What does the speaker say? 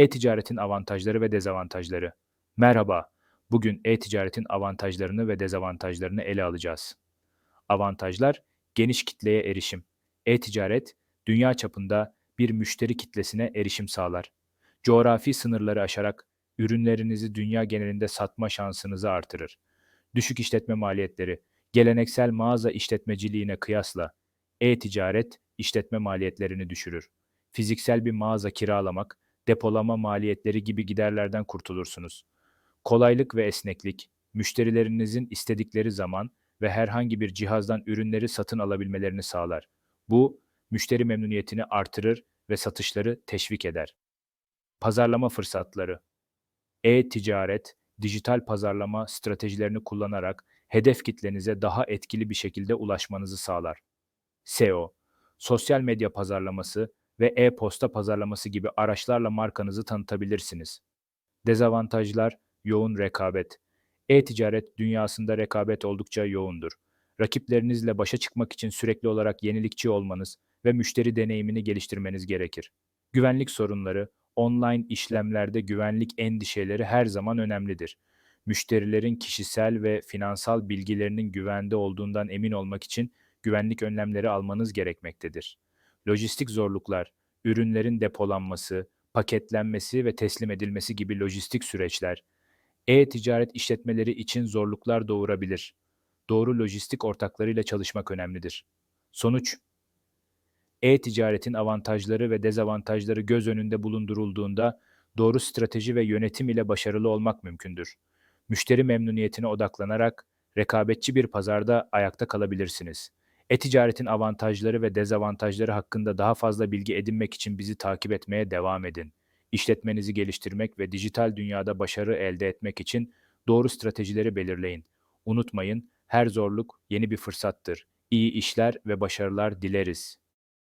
E-ticaretin avantajları ve dezavantajları. Merhaba. Bugün e-ticaretin avantajlarını ve dezavantajlarını ele alacağız. Avantajlar: geniş kitleye erişim. E-ticaret dünya çapında bir müşteri kitlesine erişim sağlar. Coğrafi sınırları aşarak ürünlerinizi dünya genelinde satma şansınızı artırır. Düşük işletme maliyetleri. Geleneksel mağaza işletmeciliğine kıyasla e-ticaret işletme maliyetlerini düşürür. Fiziksel bir mağaza kiralamak, depolama maliyetleri gibi giderlerden kurtulursunuz. Kolaylık ve esneklik, müşterilerinizin istedikleri zaman ve herhangi bir cihazdan ürünleri satın alabilmelerini sağlar. Bu, müşteri memnuniyetini artırır ve satışları teşvik eder. Pazarlama fırsatları E-ticaret, dijital pazarlama stratejilerini kullanarak hedef kitlenize daha etkili bir şekilde ulaşmanızı sağlar. SEO, sosyal medya pazarlaması ve e-posta pazarlaması gibi araçlarla markanızı tanıtabilirsiniz. Dezavantajlar, yoğun rekabet. E-ticaret dünyasında rekabet oldukça yoğundur. Rakiplerinizle başa çıkmak için sürekli olarak yenilikçi olmanız ve müşteri deneyimini geliştirmeniz gerekir. Güvenlik sorunları, online işlemlerde güvenlik endişeleri her zaman önemlidir. Müşterilerin kişisel ve finansal bilgilerinin güvende olduğundan emin olmak için güvenlik önlemleri almanız gerekmektedir. Lojistik zorluklar, ürünlerin depolanması, paketlenmesi ve teslim edilmesi gibi lojistik süreçler, e-ticaret işletmeleri için zorluklar doğurabilir. Doğru lojistik ortaklarıyla çalışmak önemlidir. Sonuç E-ticaretin avantajları ve dezavantajları göz önünde bulundurulduğunda doğru strateji ve yönetim ile başarılı olmak mümkündür. Müşteri memnuniyetine odaklanarak rekabetçi bir pazarda ayakta kalabilirsiniz. E-ticaretin avantajları ve dezavantajları hakkında daha fazla bilgi edinmek için bizi takip etmeye devam edin. İşletmenizi geliştirmek ve dijital dünyada başarı elde etmek için doğru stratejileri belirleyin. Unutmayın, her zorluk yeni bir fırsattır. İyi işler ve başarılar dileriz.